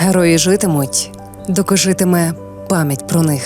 Герої житимуть, доки житиме пам'ять про них.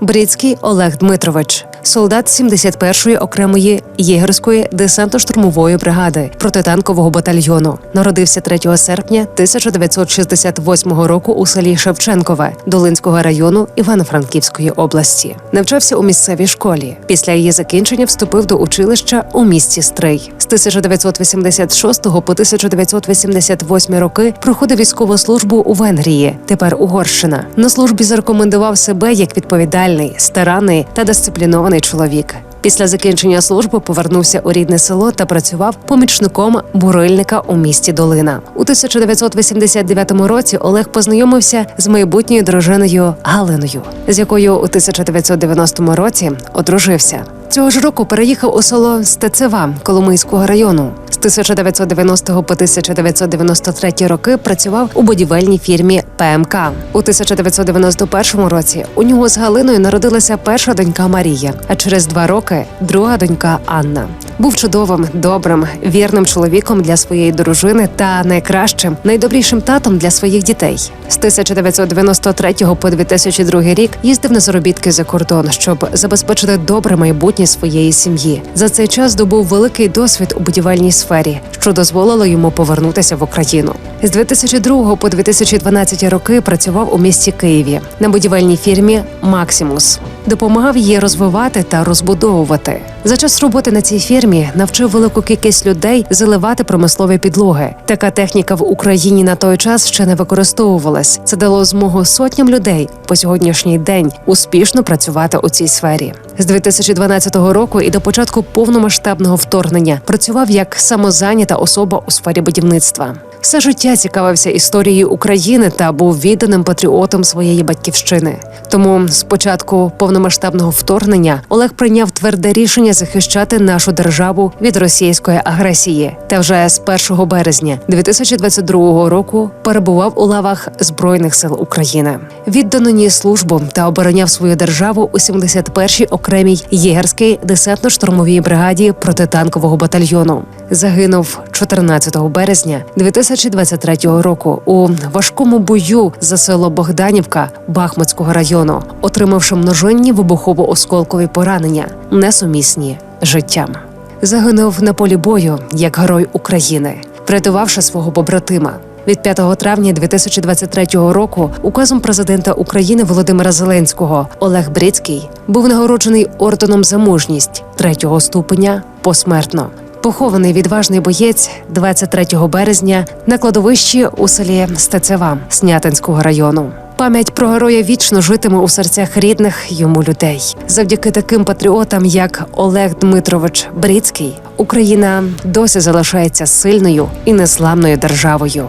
Брідський Олег Дмитрович, солдат 71-ї окремої єгерської десантно-штурмової бригади протитанкового батальйону, народився 3 серпня 1968 року у селі Шевченкове Долинського району Івано-Франківської області. Навчався у місцевій школі. Після її закінчення вступив до училища у місті Стрий. З 1986 по 1988 роки проходив військову службу у Венгрії, тепер Угорщина. На службі зарекомендував себе як відповідальний, старанний та дисциплінований чоловік. Після закінчення служби повернувся у рідне село та працював помічником бурильника у місті Долина. У 1989 році Олег познайомився з майбутньою дружиною Галиною, з якою у 1990 році одружився. Цього ж року переїхав у село Стецева Коломийського району. З 1990 по 1993 роки працював у будівельній фірмі ПМК. У 1991 році у нього з Галиною народилася перша донька Марія, а через два роки друга донька Анна. Був чудовим, добрим, вірним чоловіком для своєї дружини та найкращим, найдобрішим татом для своїх дітей. З 1993 по 2002 рік їздив на заробітки за кордон, щоб забезпечити добре майбутнє своєї сім'ї. За цей час здобув великий досвід у будівельній сфері, що дозволило йому повернутися в Україну. З 2002 по 2012 роки працював у місті Києві на будівельній фірмі Максимус. Допомагав її розвивати та розбудовувати. За час роботи на цій фірмі навчив велику кількість людей заливати промислові підлоги. Така техніка в Україні на той час ще не використовувалась. Це дало змогу сотням людей по сьогоднішній день успішно працювати у цій сфері. З 2012 року і до початку повномасштабного вторгнення працював як самозайнята особа у сфері будівництва. Все життя цікавився історією України та був відданим патріотом своєї батьківщини. Тому з початку повномасштабного вторгнення Олег прийняв тверде рішення захищати нашу державу від російської агресії. Та вже з 1 березня 2022 року перебував у лавах збройних сил України. Віддано службу та обороняв свою державу у 71-й окремій єгерській десантно-штурмовій бригаді протитанкового батальйону. Загинув 14 березня 2023 року у важкому бою за село Богданівка Бахмутського району, отримавши множинні вибухово-осколкові поранення, несумісні життям. Загинув на полі бою як герой України, врятувавши свого побратима. Від 5 травня 2023 року указом президента України Володимира Зеленського Олег Брицький був нагороджений орденом за мужність третього ступеня посмертно. Похований відважний боєць 23 березня на кладовищі у селі Стецева Снятинського району. Пам'ять про героя вічно житиме у серцях рідних йому людей. Завдяки таким патріотам, як Олег Дмитрович Брицький, Україна досі залишається сильною і незламною державою.